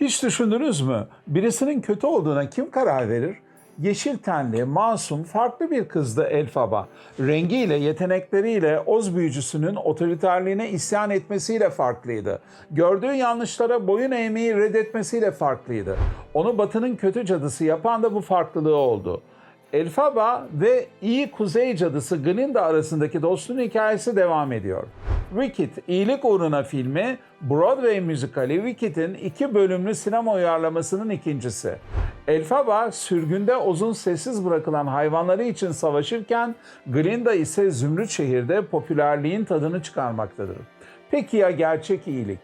Hiç düşündünüz mü? Birisinin kötü olduğuna kim karar verir? Yeşil tenli, masum, farklı bir kızdı Elfaba. Rengiyle, yetenekleriyle Oz büyücüsünün otoriterliğine isyan etmesiyle farklıydı. Gördüğü yanlışlara boyun eğmeyi reddetmesiyle farklıydı. Onu Batı'nın kötü cadısı yapan da bu farklılığı oldu. Elfaba ve iyi kuzey cadısı Glinda arasındaki dostluğun hikayesi devam ediyor. Wicked, İyilik Uğruna filmi, Broadway müzikali Wicked'in iki bölümlü sinema uyarlamasının ikincisi. Elfaba, sürgünde Oz'un sessiz bırakılan hayvanları için savaşırken, Glinda ise Zümrüt şehirde popülerliğin tadını çıkarmaktadır. Peki ya gerçek iyilik?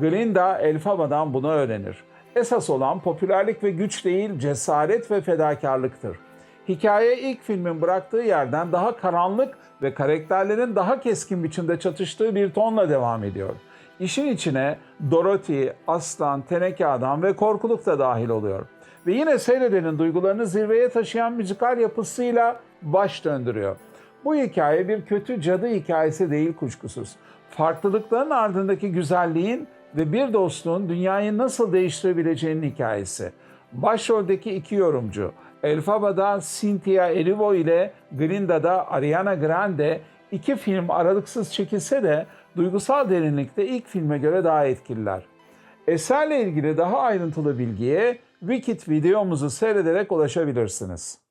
Glinda Elfaba'dan bunu öğrenir. Esas olan popülerlik ve güç değil, cesaret ve fedakarlıktır. Hikaye ilk filmin bıraktığı yerden daha karanlık ve karakterlerin daha keskin biçimde çatıştığı bir tonla devam ediyor. İşin içine Dorothy, Aslan, Teneke Adam ve Korkuluk da dahil oluyor. Ve yine seyredenin duygularını zirveye taşıyan müzikal yapısıyla baş döndürüyor. Bu hikaye bir kötü cadı hikayesi değil kuşkusuz. Farklılıkların ardındaki güzelliğin ve bir dostluğun dünyayı nasıl değiştirebileceğinin hikayesi. Başroldeki iki yorumcu, Elfaba'da Cynthia Erivo ile Glinda'da Ariana Grande iki film aralıksız çekilse de duygusal derinlikte ilk filme göre daha etkililer. Eserle ilgili daha ayrıntılı bilgiye Wicked videomuzu seyrederek ulaşabilirsiniz.